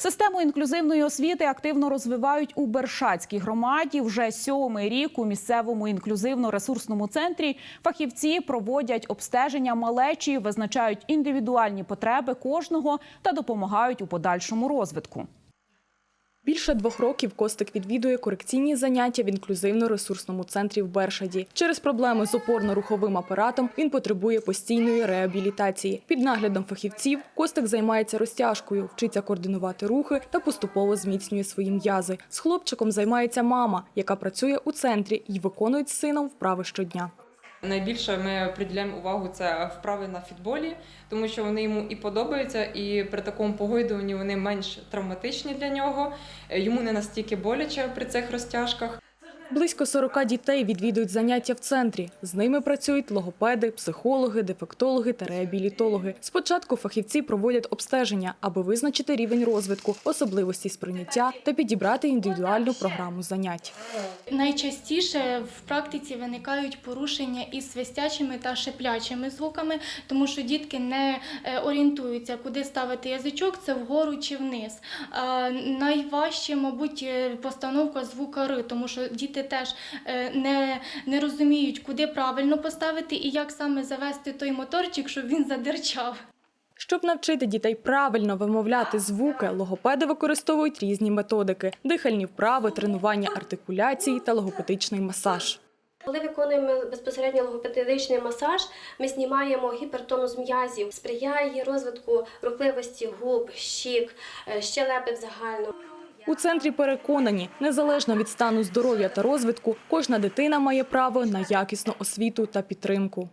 Систему інклюзивної освіти активно розвивають у Бершацькій громаді. Вже сьомий рік у місцевому інклюзивно-ресурсному центрі фахівці проводять обстеження малечі, визначають індивідуальні потреби кожного та допомагають у подальшому розвитку. Більше двох років Костик відвідує корекційні заняття в інклюзивно-ресурсному центрі в Бершаді. Через проблеми з опорно-руховим апаратом він потребує постійної реабілітації. Під наглядом фахівців Костик займається розтяжкою, вчиться координувати рухи та поступово зміцнює свої м'язи. З хлопчиком займається мама, яка працює у центрі і виконує з сином вправи щодня. Найбільше ми приділяємо увагу це вправи на фітболі, тому що вони йому і подобаються, і при такому погойдуванні вони менш травматичні для нього. Йому не настільки боляче при цих розтяжках. Близько 40 дітей відвідують заняття в центрі. З ними працюють логопеди, психологи, дефектологи та реабілітологи. Спочатку фахівці проводять обстеження, аби визначити рівень розвитку, особливості сприйняття та підібрати індивідуальну програму занять. Найчастіше в практиці виникають порушення із свистячими та шиплячими звуками, тому що дітки не е, орієнтуються, куди ставити язичок, це вгору чи вниз. Найважче, мабуть, е, постановка звука Р, тому що діти теж е, не, не розуміють, куди правильно поставити і як саме завести той моторчик, щоб він задерчав. Щоб навчити дітей правильно вимовляти звуки, логопеди використовують різні методики: дихальні вправи, тренування артикуляції та логопедичний масаж. Коли виконуємо безпосередньо логопедичний масаж, ми знімаємо гіпертонус м'язів, сприяє розвитку рухливості губ, щік, е, щелепи в загальному. У центрі переконані, незалежно від стану здоров'я та розвитку, кожна дитина має право на якісну освіту та підтримку.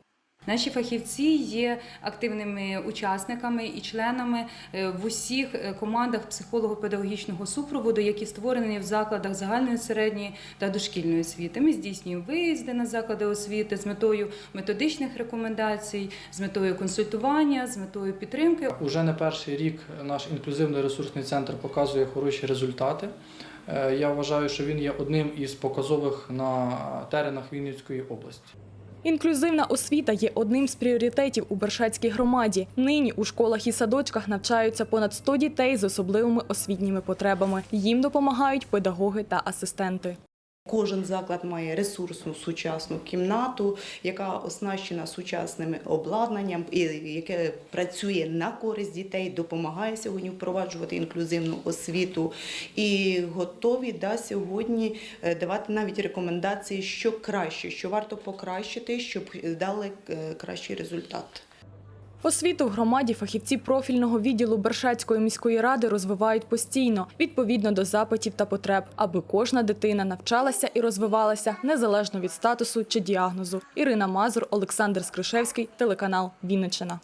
Наші фахівці є активними учасниками і членами е, в усіх е, командах психолого-педагогічного супроводу, які створені в закладах загальної середньої та дошкільної освіти. Ми здійснюємо виїзди на заклади освіти з метою методичних рекомендацій, з метою консультування, з метою підтримки. Уже не перший рік наш інклюзивний ресурсний центр показує хороші результати. Е, Я вважаю, що він є одним із показових на теренах Вінницької області. Інклюзивна освіта є одним з пріоритетів у Бершацькій громаді. Нині у школах і садочках навчаються понад 100 дітей з особливими освітніми потребами. Їм допомагають педагоги та асистенти. Кожен заклад має ресурсну сучасну кімнату, яка оснащена сучасним обладнанням і яке працює на користь дітей, допомагає сьогодні впроваджувати інклюзивну освіту і готові да, сьогодні е, давати навіть рекомендації, що краще, що варто покращити, щоб дали е, кращий результат. Освіту в громаді фахівці профільного відділу Бершацької міської ради розвивають постійно, відповідно до запитів та потреб, аби кожна дитина навчалася і розвивалася незалежно від статусу чи діагнозу. Ірина Мазур, Олександр Скришевський, телеканал Вінниччина.